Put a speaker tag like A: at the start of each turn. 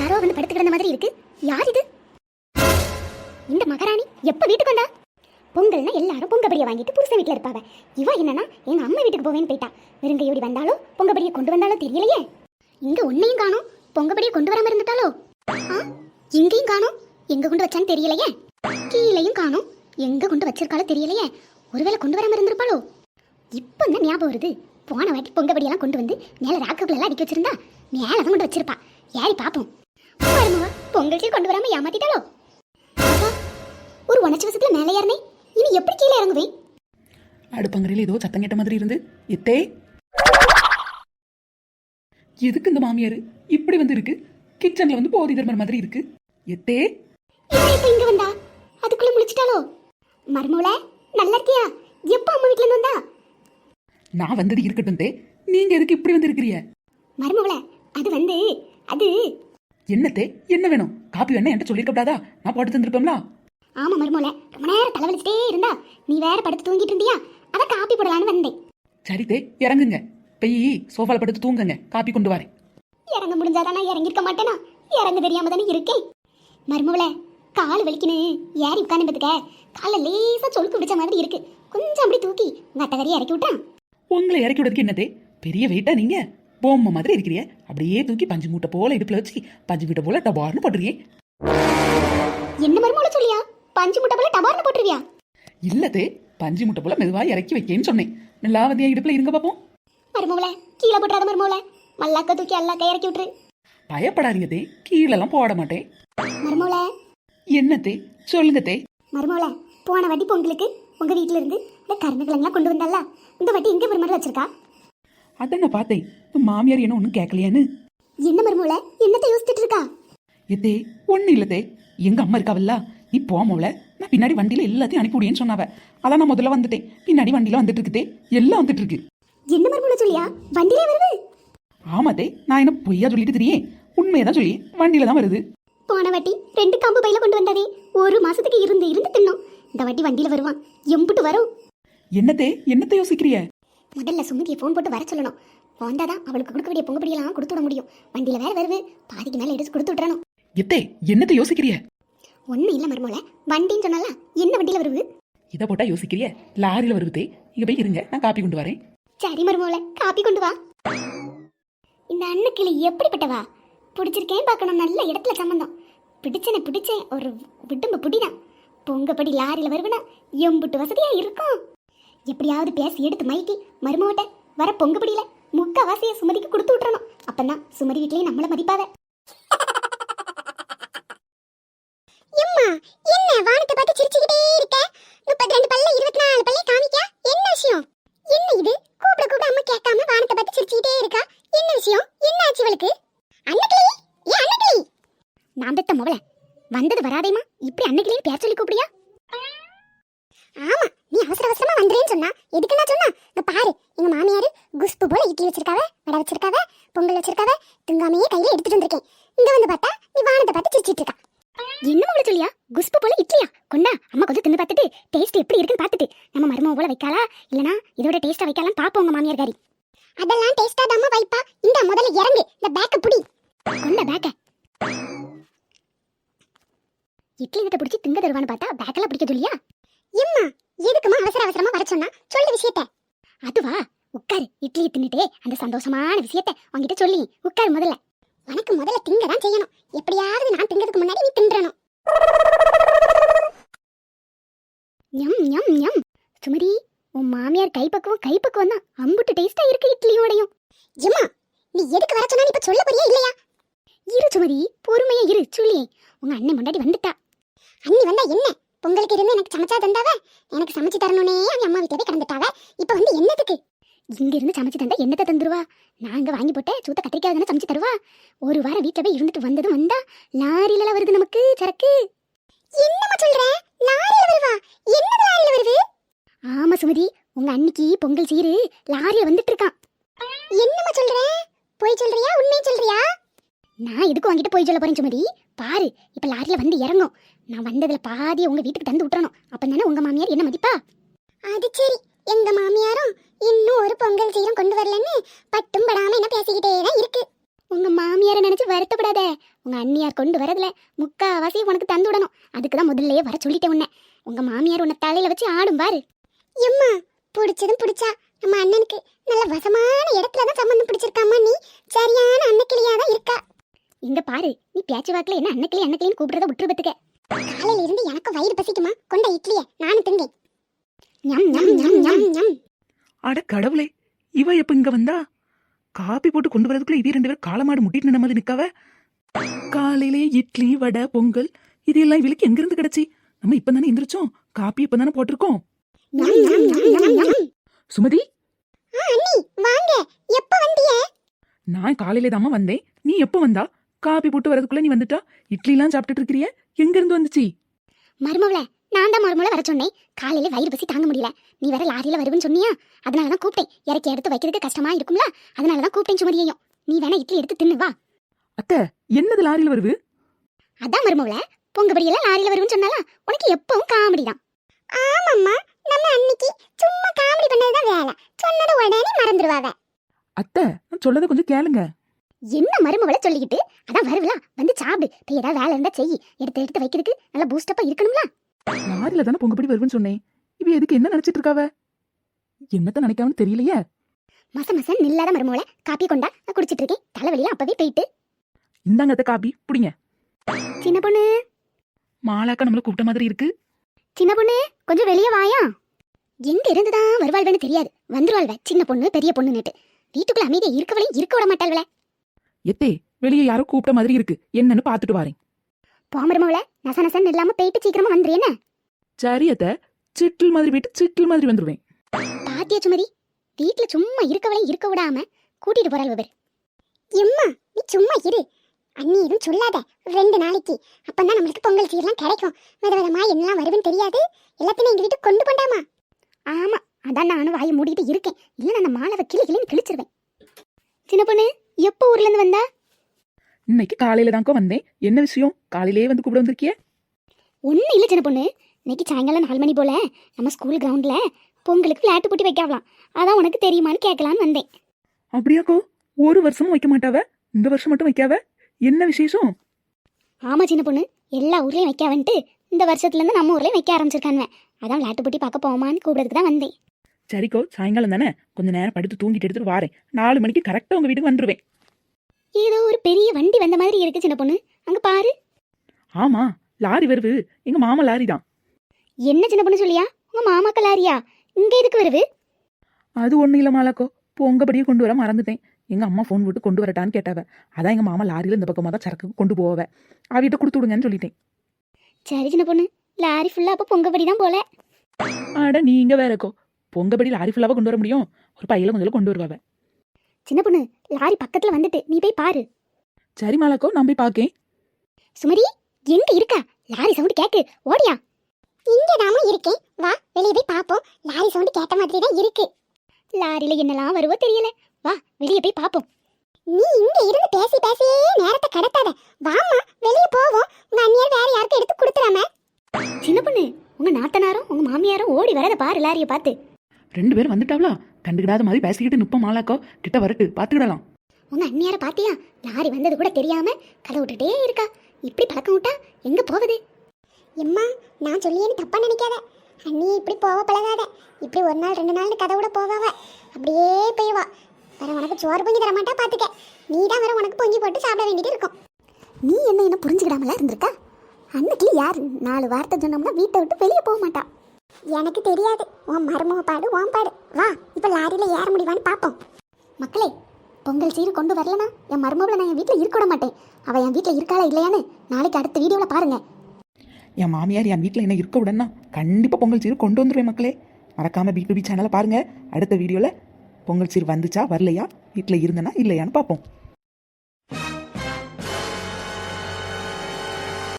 A: யாரோ வந்து படுத்து கிடந்த மாதிரி இருக்கு. யார் இது? இந்த மகாராணி எப்ப வீட்டுக்கு வந்தா? பொங்கல்னா எல்லாரும் பொங்கப்படியை வாங்கிட்டு புருஷ வீட்டில் இருப்பாவ. இவ என்னன்னா எங்க அம்மா வீட்டுக்கு போவேன்னு போயிட்டா. வெறுங்கையோடி வந்தாலும் பொங்கப்படியை கொண்டு வந்தாலும் தெரியலையே. இங்க உன்னையும் காணும். பொங்கப்படியை கொண்டு வராம இருந்துட்டாலோ? ஆ? இங்கேயும் காணோம். எங்க கொண்டு வச்சான்னு தெரியலையே. கீழேயும் காணோம். எங்க கொண்டு வச்சிருக்காளோ தெரியலையே. ஒருவேளை கொண்டு வராம இருந்திருப்பாளோ? இப்போ தான் ஞாபகம் வருது? போன வாட்டி பொங்கப்படியெல்லாம் கொண்டு வந்து மேலே ராக்குகள் எல்லாம் அடிக்க வச்சிருந்தா? மேலே தான் கொண்டு வச்சிருப்பா. ஏறி பார்ப்போம் மருமவா பொங்கலுக்கு கொண்டு வராம ஏமாத்திட்டாளோ? ஒரு உணர்ச்சி வசத்துல மேலே ஏறினே. இனி எப்படி கீழே இறங்குவேன்?
B: அடுப்பங்கரையில் ஏதோ சத்தம் கேட்ட மாதிரி இருந்து. எத்தே. எதுக்கு இந்த மாமியார்? இப்படி வந்து இருக்கு. கிச்சன்ல வந்து போதி தர்மர் மாதிரி இருக்கு. எத்தே.
A: இங்க வந்தா? அதுக்குள்ள முழிச்சிட்டாளோ? மருமவள நல்லா இருக்கியா? எப்போ அம்மா வீட்ல இருந்து வந்தா?
B: நான் வந்தது இருக்கட்டும் தே. நீங்க எதுக்கு இப்படி வந்து இருக்கிறிய
A: மருமவள அது வந்து அது
B: என்னத்தே? என்ன வேணும்? காப்பி வேணா என்கிட்ட சொல்லியிருக்கப்படாதா நான் போட்டு தந்திருப்பேன்ல.
A: ஆமா மருமவள ரொம்ப நேரம் தலைவலிச்சிட்டே இருந்தா நீ வேற படுத்து தூங்கிட்டு இருந்தியா? அதான் காப்பி போடலான்னு வந்தேன்.
B: சரி தே இறங்குங்க. பெய் சோஃபால படுத்து தூங்குங்க. காப்பி கொண்டு வரேன்.
A: இறங்க முடிஞ்சாதான் இறங்கிருக்க மாட்டேனா? இறங்க தெரியாம தானே இருக்கேன். மருமவள கால் வலிக்குன்னு ஏறி உட்காந்துட்டுக்க காலில் லேசா சொலுக்கு பிடிச்ச மாதிரி இருக்கு. கொஞ்சம் அப்படி தூக்கி உங்க அத்தகரியை இறக்கி விட்டான்
B: உங்களை இறக்கி விடுறதுக்கு என்னதே பெரிய வெயிட்டா நீங்க? பொம்மை மாதிரி இருக்கிறிய. அப்படியே தூக்கி பஞ்சு மூட்டை போல இடுப்புல வச்சு பஞ்சு மூட்டை போல டபார்னு போட்டுருக்கேன்
A: என்ன மருமவள சொல்லியா? பஞ்சு முட்டை போல டபார்னு போட்டுருவியா?
B: இல்லதே பஞ்சு முட்டை போல மெதுவா இறக்கி வைக்கேன்னு சொன்னேன். நல்லா வந்து இடுப்புல இருங்க பாப்போம்.
A: மருமவள கீழே போட்டுறாத மருமவள மல்லாக்க தூக்கி அல்லாக்க இறக்கி விட்டுரு.
B: பயப்படாதீங்க தே கீழெல்லாம் போட மாட்டேன்.
A: மருமவள
B: என்னத்தே சொல்லுங்க தே.
A: மருமவள போன வாட்டி பொங்கலுக்கு உங்க வீட்ல இருந்து இந்த கருணக்கிழங்கெல்லாம் கொண்டு வந்தால இந்த வாட்டி எங்க மருமகள் வச்சிருக்கா?
B: அதான் நான் பார்த்தேன். உன் மாமியார் என்ன ஒன்றும் கேட்கலையான்னு
A: என்ன மருமவள என்னத்தை யோசிச்சுட்டு இருக்கா?
B: எத்தே ஒன்றும் இல்லதே எங்க அம்மா இருக்காவல்ல? நீ போமோல நான் பின்னாடி வண்டியில எல்லாத்தையும் அனுப்பி விடியேன்னு சொன்னாவ. அதான் நான் முதல்ல வந்துட்டேன். பின்னாடி வண்டியில வந்துட்டு இருக்குதே. எல்லாம் வந்துட்டு இருக்கு.
A: என்ன மருமவள சொல்லியா? வண்டியிலே வருது?
B: ஆமாதே நான் என்ன பொய்யா சொல்லிட்டு தெரியே? உண்மையதான் சொல்லி வண்டியில தான் வருது.
A: போன வாட்டி ரெண்டு கம்பு பையில கொண்டு வந்தாதே. ஒரு மாசத்துக்கு இருந்து இருந்து தின்னோம். இந்த வாட்டி வண்டியில வருவான். எம்புட்டு வரும்.
B: என்னத்தே என்னத்தை யோசிக்கிறிய?
A: முதல்ல சுமதியை ஃபோன் போட்டு வர சொல்லணும். வந்தாதான் அவளுக்கு கொடுக்க வேண்டிய பொங்கப்படியெல்லாம் கொடுத்து விட முடியும். வண்டியில வேற வருது. பாதிக்கு மேல எடுத்து கொடுத்து விட்டுறணும்.
B: எத்தே என்னத்தை யோசிக்கிறிய?
A: ஒண்ணும் இல்ல மருமோல வண்டின்னு சொன்னால என்ன வண்டியில வருது?
B: இதை போட்டா யோசிக்கிறிய? லாரியில வருதே இங்க போய் இருங்க. நான் காப்பி கொண்டு வரேன்.
A: சரி மருமோல காப்பி கொண்டு வா. இந்த அன்னக்கிளி எப்படிப்பட்டவா? பிடிச்சிருக்கேன் பார்க்கணும். நல்ல இடத்துல சம்மந்தம் பிடிச்சன பிடிச்சேன். ஒரு விட்டும்பு பிடிதான். பொங்கப்படி லாரியில வருவனா எம்புட்டு வசதியா இருக்கும். எப்படியாவது பேசி எடுத்து மைக்கி மருமோட்ட வர பொங்கு பொங்கப்படியில முக்காவாசிய சுமதிக்கு கொடுத்து விட்டுறணும். அப்பதான் சுமதி வீட்லயே நம்மள மதிப்பாவ எம்மா என்ன வானத்தை பார்த்து சிரிச்சுக்கிட்டே இருக்க? முப்பத்தி ரெண்டு பல்ல இருபத்தி நாலு பல்ல காமிக்க என்ன விஷயம்? என்ன இது? கூப்பிட கூப்பிட அம்மா கேட்காம வானத்தை பார்த்து சிரிச்சுக்கிட்டே இருக்கா? என்ன விஷயம்? என்ன ஆச்சு இவளுக்கு? அன்னக்கிளி? ஏ அன்னக்கிளி? நான் பெத்த மொபல வந்தது வராதேமா இப்படி அன்னக்கிளின்னு பேர் சொல்லி கூப்பிடியா ஆமா நீ அவசர அவசரமா வந்துறேன்னு சொன்னா எதுக்கு நான் சொன்னா? இங்க பாரு எங்க மாமியாரு குஸ்பு போல இட்லி வச்சிருக்காவ வடை வச்சிருக்காவ பொங்கல் வச்சிருக்காவ துங்காமையே கையில எடுத்துட்டு வந்திருக்கேன். இங்க வந்து பார்த்தா நீ வானத்தை பார்த்து சிரிச்சிட்டு இருக்கா. என்ன அவளை சொல்லியா? குஸ்பு போல இட்லியா? கொண்டா அம்மா கொஞ்சம் தின்னு பார்த்துட்டு டேஸ்ட் எப்படி இருக்குன்னு பார்த்துட்டு. நம்ம மருமக போல வைக்காளா? இல்லனா இதோட டேஸ்டா வைக்கலாம் பாப்போம் உங்க மாமியார் காரி. அதெல்லாம் டேஸ்டா தாம்மா வைப்பா. இந்த முதல்ல இறங்கு இந்த பேக்க புடி. கொண்ட பேக்க இட்லி கிட்ட பிடிச்சி திங்க தருவான்னு பார்த்தா பேக்கெல்லாம் பிடிக்க சொல்லியா? எம்மா எதுக்குமா அவசர அவசரமா வர சொன்னா? சொல்லு விஷயத்த. அதுவா? உட்காரு இட்லி தின்னுட்டே அந்த சந்தோஷமான விஷயத்த உன்கிட்ட சொல்லி. உட்காரு முதல்ல. உனக்கு முதல்ல திங்க தான் செய்யணும். எப்படியாவது நான் திங்கிறதுக்கு முன்னாடி நீ தின்றணும். எம் எம் எம் சுமதி உன் மாமியார் கைப்பக்குவம் கைப்பக்குவம் தான். அம்புட்டு டேஸ்டா இருக்கு இட்லியோடையும். எம்மா நீ எதுக்கு வர சொன்னா நீ இப்ப சொல்ல போறியா இல்லையா? இரு சுமதி பொறுமையா இரு சொல்லி உங்க அண்ணன் முன்னாடி வந்துட்டா. அண்ணி வந்தா என்ன? பொங்கலுக்கு இருந்து எனக்கு சமைச்சா தந்தாவ? எனக்கு சமைச்சு தரணும்னே அவங்க அம்மா வீட்டிலே கிடந்துட்டாவ? இப்போ வந்து என்னத்துக்கு? இங்க இருந்து சமைச்சு தந்தா என்னத்தை தந்துருவா? நாங்க வாங்கி போட்ட சூத்த கத்திரிக்காய் தானே சமைச்சு தருவா? ஒரு வாரம் வீட்டுல போய் இருந்துட்டு வந்ததும் வந்தா லாரியில வருது நமக்கு சரக்கு. என்னம்மா சொல்ற? லாரியில வருவா? என்ன லாரியில வருது? ஆமா சுமதி உங்க அன்னைக்கு பொங்கல் சீரு லாரியில வந்துட்டு இருக்கான் என்னம்மா சொல்ற? போய் சொல்றியா? உண்மையை சொல்றியா? நான் எதுக்கு உங்ககிட்ட போய் சொல்ல போறேன் சுமதி? பாரு இப்ப லாரியில வந்து இறங்கும் நான் வந்ததுல பாதி உங்க வீட்டுக்கு தந்து விட்டுறணும். அப்பதானே உங்க மாமியார் என்ன மதிப்பா? அது சரி. எங்க மாமியாரும் இன்னும் ஒரு பொங்கல் சீரம் கொண்டு வரலன்னு பட்டும் படாம என்ன பேசிக்கிட்டே தான் இருக்கு. உங்க மாமியாரை நினைச்சு வருத்தப்படாத. உங்க அண்ணியார் கொண்டு வரதுல முக்காவாசி உனக்கு தந்து விடணும். அதுக்கு தான் முதல்லயே வர சொல்லிட்டேன் உன்னை. உங்க மாமியார் உன்னை தலையில வச்சு ஆடும் பாரு. எம்மா பிடிச்சதும் பிடிச்சா. நம்ம அண்ணனுக்கு நல்ல வசமான இடத்துல தான் சம்பந்தம் பிடிச்சிருக்காமா நீ. சரியான அன்னக்கிளியா தான் இருக்கா. இங்க பாரு நீ பேச்சு வாக்குல என்ன அன்னக்கிளி அன்னக்கிளின்னு கூப்பிடுறத விட்டுரு பத்துக்க காலையில இருந்து எனக்கு வயிறு பசிக்குமா? கொண்ட இட்லிய நானும் திங்கேன் ஞம் ஞம் ஞம் ஞம் ஞம்.
B: அட கடவுளே இவ எப்ப இங்க வந்தா? காப்பி போட்டு கொண்டு வரதுக்குள்ள இவ ரெண்டு பேரும் காலமாடு முட்டிட்டு மாதிரி நிக்காவ? காலையிலே இட்லி வடை பொங்கல் இது எல்லாம் இவளுக்கு எங்க இருந்து கிடைச்சி? நம்ம இப்ப தானே எந்திரிச்சோம் காப்பி இப்ப தானே போட்டிருக்கோம் சுமதி?
A: வாங்க. எப்ப வந்தீங்க
B: நான் காலையில தாமா வந்தேன். நீ எப்போ வந்தா? காப்பி போட்டு வரதுக்குள்ள நீ வந்துட்டா? இட்லி எல்லாம் சாப்பிட்டுட்டு இருக்கிறிய? எங்க இருந்து வந்துச்சு?
A: மருமவள நான் தான் மருமவள வர சொன்னேன். காலையில வயிறு பசி தாங்க முடியல. நீ வேற லாரியில வருவேன்னு சொன்னியா? அதனால தான் கூப்பிட்டேன். இறக்கி எடுத்து வைக்கிறதுக்கு கஷ்டமா இருக்கும்ல? அதனால தான் கூப்பிட்டேன் சுமதியையும். நீ வேணா இட்லி எடுத்து தின்னு வா.
B: அத்தை என்னது லாரியில வருது?
A: அதான் மருமவள பொங்கபடியெல்லாம் லாரியில வருவேன்னு சொன்னாலா உனக்கு எப்பவும் காமெடி தான். ஆமாம்மா நம்ம அன்னைக்கு சும்மா காமெடி பண்ணதுதான் வேலை. சொன்னது உடனே மறந்துடுவாவ
B: அத்தை நான் சொல்லதை கொஞ்சம் கேளுங்க.
A: என்ன மருமவள சொல்லிக்கிட்டு? அதான் வருவலா வந்து சாப்பிடு. இப்போ ஏதாவது வேலை இருந்தா செய். எடுத்து எடுத்து வைக்கிறதுக்கு நல்லா பூஸ்டப்பா இருக்கணும்ல?
B: லாரியில தானே பொங்கப்படி வருவேன்னு சொன்னேன். இவ எதுக்கு என்ன நினைச்சிட்டு இருக்காவ என்னத்த நினைக்காமன்னு தெரியலையே.
A: மச மசன் நில்லாத மருமவள காப்பி கொண்டா நான் குடிச்சிட்டு இருக்கேன். தலைவலியில அப்பவே போயிட்டு.
B: இந்தாங்க அத்தை காப்பி புடிங்க.
A: சின்ன பொண்ணு.
B: மாலாக்கா நம்மள கூப்பிட்ட மாதிரி இருக்கு.
A: சின்ன பொண்ணு கொஞ்சம் வெளியே வாயா. எங்க இருந்துதான் வருவாள்வேன்னு தெரியாது. வந்துருவாள்வ சின்ன பொண்ணு பெரிய பொண்ணுன்னுட்டு. வீட்டுக்குள்ள அமைதியா இருக்கவளையும் இருக்க விட மாட்டாள்வல
B: எத்தே வெளியே யாரோ கூப்பிட்ட மாதிரி இருக்கு. என்னன்னு பாத்துட்டு வரேன்.
A: போமரமவள நச நசன்னு இல்லாம போயிட்டு சீக்கிரமா வந்துரு என்ன?
B: சரி அத்தை சிட்டில் மாதிரி போயிட்டு சிட்டில் மாதிரி வந்துருவேன்.
A: பாத்தியா சுமதி? வீட்டுல சும்மா இருக்கவளையும் இருக்க விடாம கூட்டிட்டு போறாள் இவர் எம்மா நீ சும்மா இரு. அண்ணி எதுவும் சொல்லாத. ரெண்டு நாளைக்கு. அப்பதான் நம்மளுக்கு பொங்கல் சீரெல்லாம் கிடைக்கும். வித விதமா என்னெல்லாம் வருதுன்னு தெரியாது. எல்லாத்தையும் எங்க வீட்டுக்கு கொண்டு போண்டாமா? ஆமா அதான் நானும் வாயை மூடிட்டு இருக்கேன். இல்ல நான் மாலவை கிளி கிளின்னு கிழிச்சிருவேன். சின்ன பொண்ணு எப்போ ஊர்ல இருந்து வந்தா?
B: இன்னைக்கு காலையில தான்க்கோ வந்தேன். என்ன விஷயம்? காலையிலேயே வந்து கூப்பிட வந்திருக்கிய?
A: ஒன்றும் இல்லை சின்ன பொண்ணு. இன்னைக்கு சாயங்காலம் நாலு மணி போல. நம்ம ஸ்கூல் கிரவுண்ட்ல பொங்கலுக்கு விளையாட்டு போட்டி வைக்கலாம் அதான் உனக்கு தெரியுமான்னு கேட்கலான்னு வந்தேன்.
B: அப்படியாக்கோ? ஒரு வருஷமும் வைக்க மாட்டாவ? இந்த வருஷம் மட்டும் வைக்காவ? என்ன விசேஷம்?
A: ஆமா சின்ன பொண்ணு. எல்லா ஊர்லயும் வைக்க வந்துட்டு இந்த வருஷத்துல இருந்து நம்ம ஊர்லயும் வைக்க ஆரம்பிச்சிருக்காங்க அதான் விளையாட்டு போட்டி பார்க்க போமான்னு கூப்பிடுறதுக்கு தான் வந்தேன்.
B: சரிக்கோ சாயங்காலம் தானே? கொஞ்ச நேரம் படுத்து தூங்கிட்டு எடுத்துட்டு வாரேன். நாலு மணிக்கு கரெக்டா உங்க வீட்டுக்கு வந்துருவேன்.
A: ஏதோ ஒரு பெரிய வண்டி வந்த மாதிரி இருக்கு சின்ன பொண்ணு. அங்க பாரு.
B: ஆமா லாரி வருது. எங்க மாமா லாரி தான்.
A: என்ன சின்ன பொண்ணு சொல்லியா? உங்க மாமாக்க லாரியா? இங்க எதுக்கு வருது?
B: அது ஒன்றும் இல்லை மாலாக்கோ. பொங்கப்படியே கொண்டு வர மறந்துட்டேன். எங்க அம்மா ஃபோன் போட்டு கொண்டு வரட்டான்னு கேட்டாவ. அதான் எங்க மாமா லாரியில இந்த பக்கமாக தான் சரக்கு கொண்டு போவ. அவகிட்ட கொடுத்து விடுங்கன்னு சொல்லிட்டேன்.
A: சரி சின்ன பொண்ணு. லாரி ஃபுல்லா அப்போ பொங்கப்படி தான் போல.
B: அட நீங்க வேறக்கோ. பொங்கப்படி லாரி ஃபுல்லாக கொண்டு வர முடியும். ஒரு பையில முதல்ல கொண்டு வருவாவ.
A: சின்ன பொண்ணு லாரி பக்கத்துல வந்துட்டு நீ போய் பாரு.
B: சரி மாலாக்கோ நான் போய் பார்க்கேன்
A: சுமதி எங்க இருக்கா? லாரி சவுண்ட் கேக்கு. ஓடியா? இங்க நாம இருக்கேன். வா வெளியே போய் பாப்போம். லாரி சவுண்ட் கேட்ட மாதிரி தான் இருக்கு. லாரியில என்னலாம் வருவோ தெரியல. வா வெளியே போய் பாப்போம். நீ இங்க இருந்து பேசி பேசியே நேரத்தை கடத்தாத. வாமா வெளியே போவோம். உங்க அண்ணியார் வேற யாருக்கும் எடுத்து கொடுத்துறாம சின்ன பொண்ணு உங்க நாத்தனாரும் உங்க மாமியாரும் ஓடி வரத பாரு லாரிய பார்த்து.
B: ரெண்டு பேரும் வந்துட்டாவளா? கண்டுக்கிடாத மாதிரி பேசிக்கிட்டு நிப்ப மாலாக்கோ. கிட்ட வரட்டு பார்த்துக்கிடலாம்
A: உங்க அண்ணியார பாத்தியா? லாரி வந்தது கூட தெரியாம கதை விட்டுட்டே இருக்கா. இப்படி பழக்கம் விட்டா எங்க போகுது? எம்மா நான் சொல்லியேன்னு தப்பா நினைக்காத. அண்ணி இப்படி போக பழகாத. இப்படி ஒரு நாள் ரெண்டு நாள் கதை விட போவாவ அப்படியே போய்வா வேற உனக்கு சோறு பொங்கி தரமாட்டா பார்த்துக்க பாத்துக்க. நீ தான் வேற உனக்கு பொங்கி போட்டு சாப்பிட வேண்டியது இருக்கும். நீ என்ன என்ன புரிஞ்சுக்கிடாமலாம் இருந்திருக்கா? அன்னைக்கு யார் நாலு வார்த்தை சொன்னோம்னா வீட்டை விட்டு வெளியே போக மாட்டா. எனக்கு தெரியாது. உன் மருமக பாடு உன் பாடு. வா இப்போ லாரியில் ஏற முடியுமான்னு பார்ப்போம் மக்களே பொங்கல் சீரு கொண்டு வரலனா? என் மருமகளை நான் என் வீட்டில் இருக்க விட மாட்டேன். அவள் என் வீட்டில் இருக்காளா இல்லையான்னு நாளைக்கு அடுத்த வீடியோவில் பாருங்க.
B: என் மாமியார் என் வீட்டில் என்ன இருக்க உடனே கண்டிப்பாக பொங்கல் சீர் கொண்டு வந்துருவேன் மக்களே. மறக்காம பிபிபி சேனலை பாருங்க. அடுத்த வீடியோவில் பொங்கல் சீர் வந்துச்சா வரலையா? வீட்டில் இருந்தனா இல்லையான்னு பார்ப்போம்